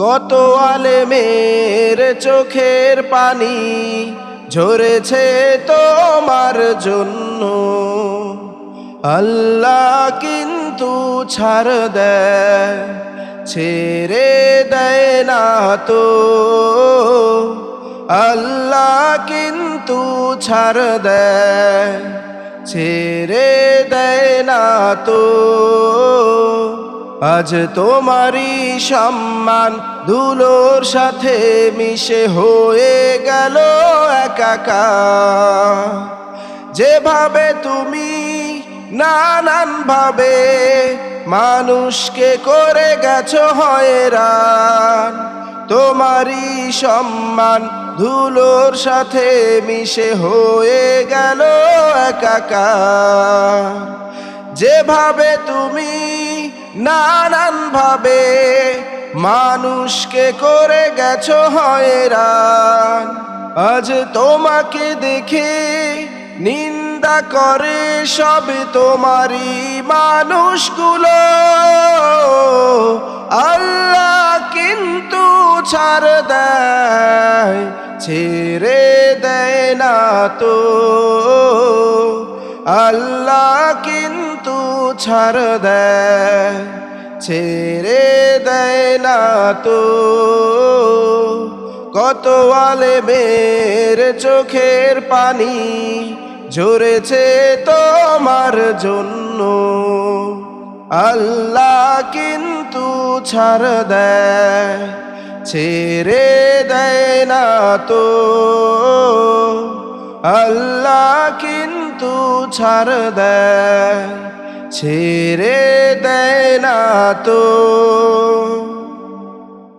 কত আলেমের চোখের পানি ঝরেছে তোমার জন্য। আল্লাহ কিন্তু ছাড় দেয়, ছেড়ে দেয় না তো। আল্লাহ কিন্তু ছাড় দেয়, ছেড়ে দেয় না তো। আজ তোমারই সম্মান ধুলোর সাথে মিশে হয়ে গেল একাকার। যেভাবে তুমি নানান ভাবে মানুষকে করে গেছো হয়রান, তোমারই সম্মান ধুলোর সাথে মিশে হয়ে গেল একাকার। যেভাবে তুমি নানান ভাবে মানুষকে করে গেছো হয়রান আজ তোমাকে দেখে নিন্দা করে সব তোমারই মানুষগুলো। আল্লাহ কিন্তু ছাড় দেয়, ছেড়ে দেয় না তো। আল্লাহ কিন্তু ছাড় দেয়, ছেড়ে দেয় না তো। কত আলেমের চোখের পানি ঝরেছে তোমার জন্য। আল্লাহ কিন্তু ছাড় দেয়, ছেড়ে দেয় না তো। আল্লাহ কিন্তু ছাড় দেয় ছেড়ে দেয় না তো।